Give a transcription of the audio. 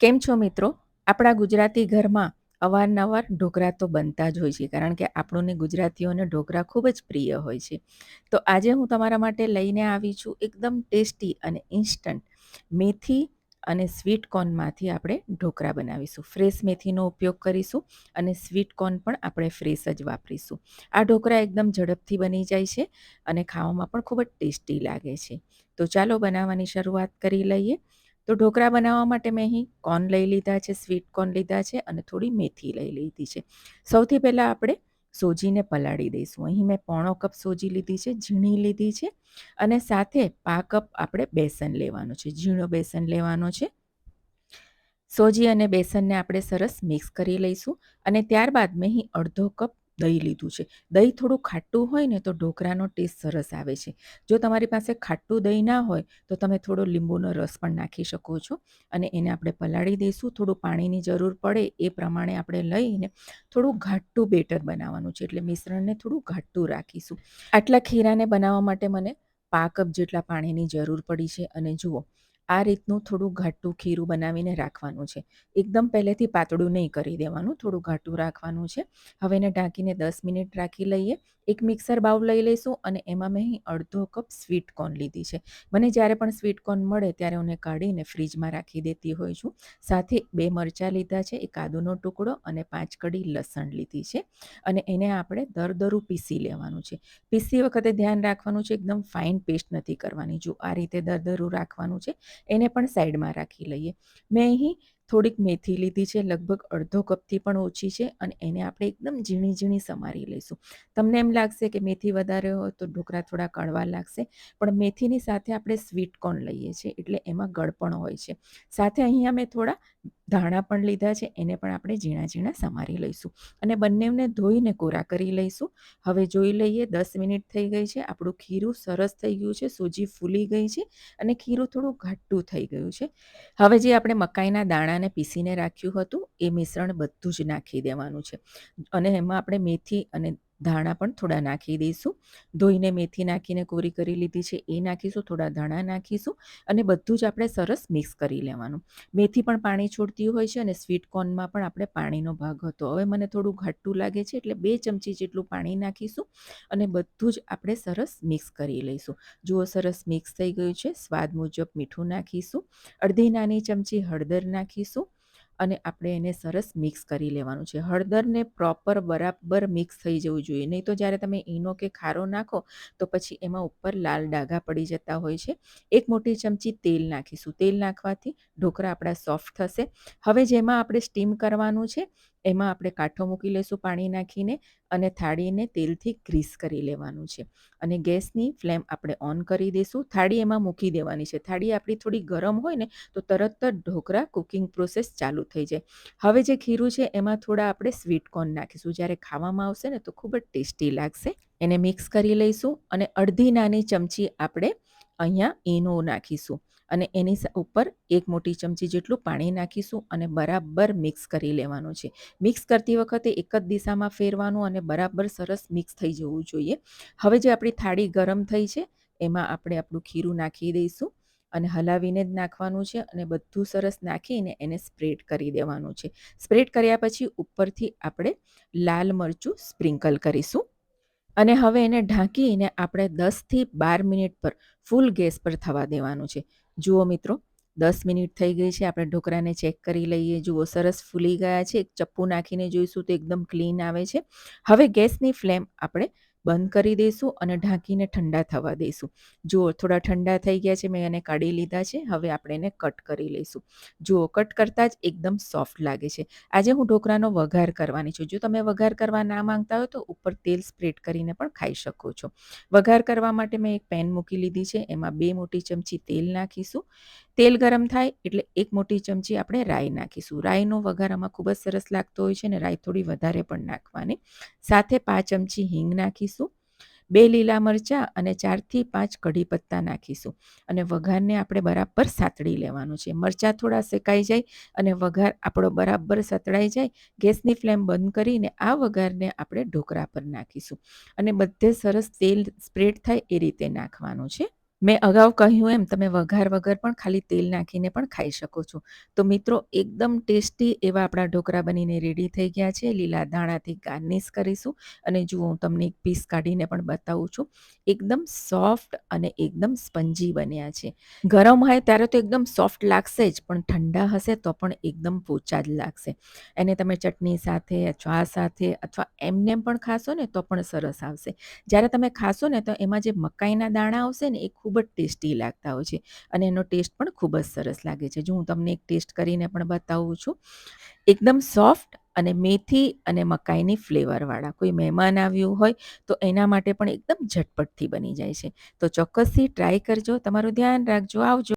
કેમ છો મિત્રો? આપણા ગુજરાતી ઘરમાં અવારનવાર ઢોકળા તો બનતા જ હોય છે, કારણ કે આપણને ગુજરાતીઓને ઢોકળા ખૂબ જ પ્રિય હોય છે. તો આજે હું તમારા માટે લઈને આવી છું એકદમ ટેસ્ટી અને ઇન્સ્ટન્ટ મેથી અને સ્વીટ કોર્નમાંથી આપણે ઢોકળા બનાવીશું. ફ્રેશ મેથીનો ઉપયોગ કરીશું અને સ્વીટ કોર્ન પણ આપણે ફ્રેશ જ વાપરીશું. આ ઢોકળા એકદમ ઝડપથી બની જાય છે અને ખાવામાં પણ ખૂબ જ ટેસ્ટી લાગે છે. તો ચાલો બનાવવાની શરૂઆત કરી લઈએ. તો ઢોકળા બનાવવા માટે મેં અહીં કોર્ન લઈ લીધા છે, સ્વીટ કોર્ન લીધા છે અને થોડી મેથી લઈ લીધી છે. સૌથી પહેલાં આપણે સોજીને પલાળી દઈશું. અહીં મેં પોણો કપ સોજી લીધી છે, ઝીણી લીધી છે અને સાથે પા કપ આપણે બેસન લેવાનું છે, ઝીણો બેસન લેવાનો છે. સોજી અને બેસનને આપણે સરસ મિક્સ કરી લઈશું અને ત્યારબાદ મેં અહીં અડધો કપ દહીં લીધું છે. દહીં થોડું ખાટું હોય ને તો ઢોકળાનો ટેસ્ટ સરસ આવે છે. જો તમારી પાસે ખાટું દહીં ના હોય તો તમે થોડો લીંબુનો રસ પણ નાખી શકો છો અને એને આપણે પલાળી દઈશું. થોડું પાણીની જરૂર પડે એ પ્રમાણે આપણે લઈને થોડું ઘાટું બેટર બનાવવાનું છે. એટલે મિશ્રણને થોડું ઘાટું રાખીશું. આટલા ખીરાને બનાવવા માટે મને પા કપ જેટલા પાણીની જરૂર પડી છે. અને જુઓ આ રીતનું થોડું ઘાટું ખીરું બનાવીને રાખવાનું છે. એકદમ પહેલેથી પાતળું નહીં કરી દેવાનું, થોડું ઘાટું રાખવાનું છે. હવે એને ઢાંકીને દસ મિનિટ રાખી લઈએ. એક મિક્સર બાઉલ લઈ લઈશું અને એમાં મેં અહીં અડધો કપ સ્વીટ કોર્ન લીધી છે. મને જ્યારે પણ સ્વીટ કોર્ન મળે ત્યારે હું કાઢીને ફ્રીજમાં રાખી દેતી હોઈ છું. સાથે બે મરચાં લીધા છે, એક આદુનો ટુકડો અને પાંચ કડી લસણ લીધી છે. અને એને આપણે દરદરું પીસી લેવાનું છે. પીસતી વખતે ધ્યાન રાખવાનું છે, એકદમ ફાઇન પેસ્ટ નથી કરવાની. જો આ રીતે દરદરું રાખવાનું છે એને પણ સાઈડમાં રાખી લઈએ. મેં અહીં થોડીક મેથી લીધી છે, લગભગ અડધો કપથી પણ ઓછી છે અને એને આપણે એકદમ ઝીણી ઝીણી સમારી લઈશું. તમને એમ લાગશે કે મેથી વધારે હોય તો ઢોકળા થોડા કડવા લાગશે, પણ મેથીની સાથે આપણે સ્વીટ કોર્ન લઈએ છીએ, એટલે એમાં ગળપણ હોય છે. સાથે અહીંયા મેં થોડા ધાણા પણ લીધા છે, એને પણ આપણે ઝીણા ઝીણા સમારી લઈશું. અને બંનેને ધોઈને કોરા કરી લઈશું. હવે જોઈ લઈએ, દસ મિનિટ થઈ ગઈ છે, આપણું ખીરું સરસ થઈ ગયું છે, સૂજી ફૂલી ગઈ છે અને ખીરું થોડું ઘાટું થઈ ગયું છે. હવે જે આપણે મકાઈના દાણાને પીસીને રાખ્યું હતું, એ મિશ્રણ બધું જ નાખી દેવાનું છે. અને એમાં આપણે મેથી અને ધાણા પણ થોડા નાખી દઈશું. ધોઈને મેથી નાખીને કોરી કરી લીધી છે એ નાખીશું, થોડા ધાણા નાખીશું અને બધું જ આપણે સરસ મિક્સ કરી લેવાનું. મેથી પણ પાણી છોડતી હોય છે અને સ્વીટ કોર્નમાં પણ આપણે પાણીનો ભાગ હતો. હવે મને થોડું ઘાટું લાગે છે એટલે બે ચમચી જેટલું પાણી નાખીશું અને બધું જ આપણે સરસ મિક્સ કરી લઈશું. જુઓ સરસ મિક્સ થઈ ગયું છે. સ્વાદ મુજબ મીઠું નાખીશું. અડધી નાની ચમચી હળદર નાખીશું. અને આપણે એને સરસ મિક્સ કરી લેવાનું છે. હળદરને પ્રોપર બરાબર મિક્સ થઈ જવું જોઈએ. નહીં તો જ્યારે તમે ઈનો કે ખારો નાખો, તો પછી એમાં ઉપર લાલ ડાઘા પડી જતા હોય છે. એક મોટી ચમચી તેલ નાખીશું. તેલ નાખવાથી ઢોકળા આપણા સોફ્ટ થશે. હવે જેમાં આપણે સ્ટીમ કરવાનું છે એમાં આપણે કાંઠો મૂકી લઈશું પાણી નાખીને અને થાળીને તેલથી ગ્રીસ કરી લેવાનું છે. અને ગેસની ફ્લેમ આપણે ઓન કરી દઈશું થાળી એમાં મૂકી દેવાની છે. થાળી આપણી થોડી ગરમ હોય ને તો તરત જ ઢોકળા કુકિંગ પ્રોસેસ ચાલુ થઈ જાય. હવે જે ખીરું છે એમાં થોડા આપણે સ્વીટ કોર્ન નાખીશું. જ્યારે ખાવામાં આવશે ને તો ખૂબ જ ટેસ્ટી લાગશે. એને મિક્સ કરી લઈશું અને અડધી નાની ચમચી આપણે અહીંયા ઈનો નાખીશું. અને એની ઉપર એક મોટી ચમચી જેટલું પાણી નાખીશું અને બરાબર મિક્સ કરી લેવાનું છે. મિક્સ કરતી વખતે એક જ દિશામાં ફેરવાનું અને બરાબર સરસ મિક્સ થઈ જવું જોઈએ. હવે જે આપણી થાળી ગરમ થઈ છે, એમાં આપણે આપણું ખીરું નાખી દઈશું અને હલાવીને જ નાખવાનું છે અને બધું સરસ નાખીને એને સ્પ્રેડ કરી દેવાનું છે. સ્પ્રેડ કર્યા પછી ઉપરથી આપણે લાલ મરચું સ્પ્રિંકલ કરીશું. અને હવે એને ઢાંકીને આપણે દસથી બાર મિનિટ પર ફૂલ ગેસ પર થવા દેવાનું છે. જુઓ મિત્રો, દસ મિનિટ થઈ ગઈ છે, આપણે ઢોકળાને ચેક કરી લઈએ. જુઓ, સરસ ફૂલી ગયા છે. એક ચપ્પુ નાખીને જોઈશું તો એકદમ ક્લીન આવે છે. હવે ગેસની ફ્લેમ આપણે બંધ કરી દઈશું અને ઢાંકીને ઠંડા થવા દઈશું જુઓ, થોડા ઠંડા થઈ ગયા છે, મેં એને કાઢી લીધા છે, હવે આપણે એને કટ કરી લઈશું. જુઓ, કટ કરતાં જ એકદમ સોફ્ટ લાગે છે. આજે હું ઢોકળાનો વઘાર કરવાની છું. જો તમે વઘાર કરવા ના માંગતા હોય તો ઉપર તેલ સ્પ્રેડ કરીને પણ ખાઈ શકો છો. વઘાર કરવા માટે મેં એક પેન મૂકી લીધી છે, એમાં બે મોટી ચમચી તેલ નાખીશું. તેલ ગરમ થાય એટલે એક મોટી ચમચી આપણે રાઈ નાખીશું. રાઈનો વઘાર આમાં ખૂબ જ સરસ લાગતો હોય છે અને રાઈ થોડી વધારે પણ નાખવાની. સાથે પાંચ ચમચી હિંગ નાખીશું. બે લીલા મરચાં અને ચારથી પાંચ કઢી પત્તા નાખીશું. અને વઘારને આપણે બરાબર સાતળી લેવાનું છે. મરચાં થોડા શેકાઈ જાય અને વઘાર આપણો બરાબર સતળાઈ જાય, ગેસની ફ્લેમ બંધ કરીને આ વઘારને આપણે ઢોકળા પર નાખીશું. અને બધે સરસ તેલ સ્પ્રેડ થાય એ રીતે નાખવાનું છે. મેં અગાઉ કહ્યું એમ તમે વઘાર વગર પણ ખાલી તેલ નાખીને પણ ખાઈ શકો છો. તો મિત્રો એકદમ ટેસ્ટી એવા આપણા ઢોકળા બનીને રેડી થઈ ગયા છે. લીલા ધાણાથી ગાર્નિશ કરીશું અને જુઓ હું તમને એક પીસ કાઢીને પણ બતાવું છું. એકદમ સોફ્ટ અને એકદમ સ્પંજી બન્યા છે. ગરમ હોય ત્યારે તો એકદમ સોફ્ટ લાગશે જ પણ ઠંડા હશે તો પણ એકદમ પોચા જ લાગશે. એને તમે ચટણી સાથે, અથવા સાથે અથવા એમનેમ પણ ખાશો ને તો પણ સરસ આવશે. જ્યારે તમે ખાશો ને તો એમાં જે મકાઈના દાણા આવશે ને એ ખૂબ જ ટેસ્ટી લાગતા હોય છે અને એનો ટેસ્ટ પણ ખૂબ જ સરસ લાગે છે. જો હું તમને એક ટેસ્ટ કરીને પણ બતાવું છું. એકદમ સોફ્ટ અને મેથી અને મકાઈની ફ્લેવરવાળા. કોઈ મહેમાન આવ્યું હોય તો એના માટે પણ એકદમ ઝટપટથી બની જાય છે. તો ચોક્કસથી ટ્રાય કરજો. તમારું ધ્યાન રાખજો. આવજો.